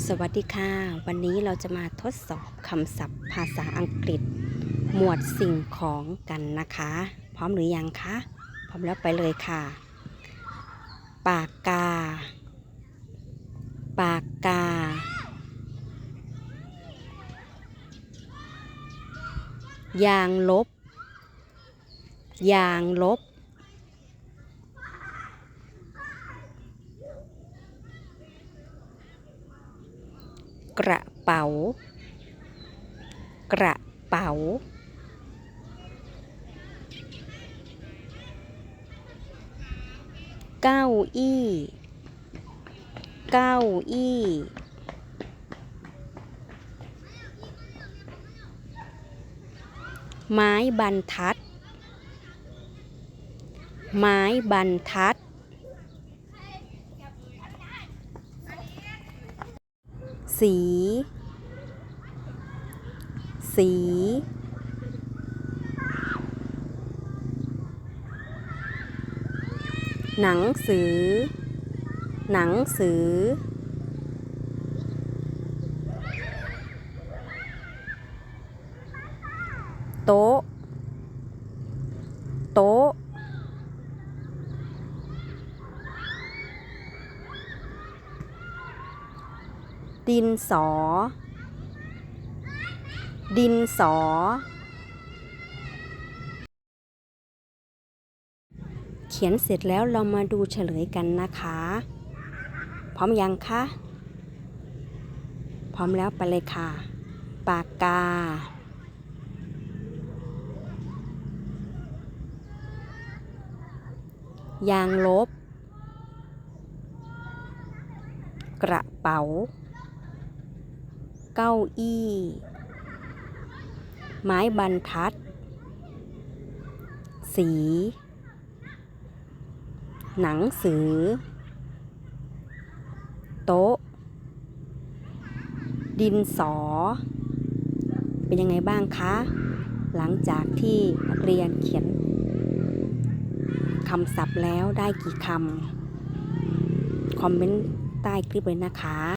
สวัสดีค่ะ วันนี้เราจะมาทดสอบคำศัพท์ ภาษาอังกฤษ หมวดสิ่งของกันนะคะ พร้อมหรือยังคะ พร้อมแล้วไปเลยค่ะ ปากกา ปากกา ยางลบ ยางลบ กระเป๋า กระเป๋า เก้าอี้ เก้าอี้ ไม้บรรทัด ไม้บรรทัด สี สี หนังสือ หนังสือ โต๊ะ โต๊ะ ดินสอ ดินสอ เขียนเสร็จแล้วเรามาดูเฉลยกันนะคะ พร้อมยังคะ พร้อมแล้วไปเลยค่ะ ปากกา ยางลบ กระเป๋า เก้าอี้ ไม้บรรทัด สี หนังสือ โต๊ะ ดินสอ เป็นยังไงบ้างคะ หลังจากที่นักเรียนเขียนคำศัพท์แล้วได้กี่คำ คอมเมนต์ใต้คลิปเลยนะคะ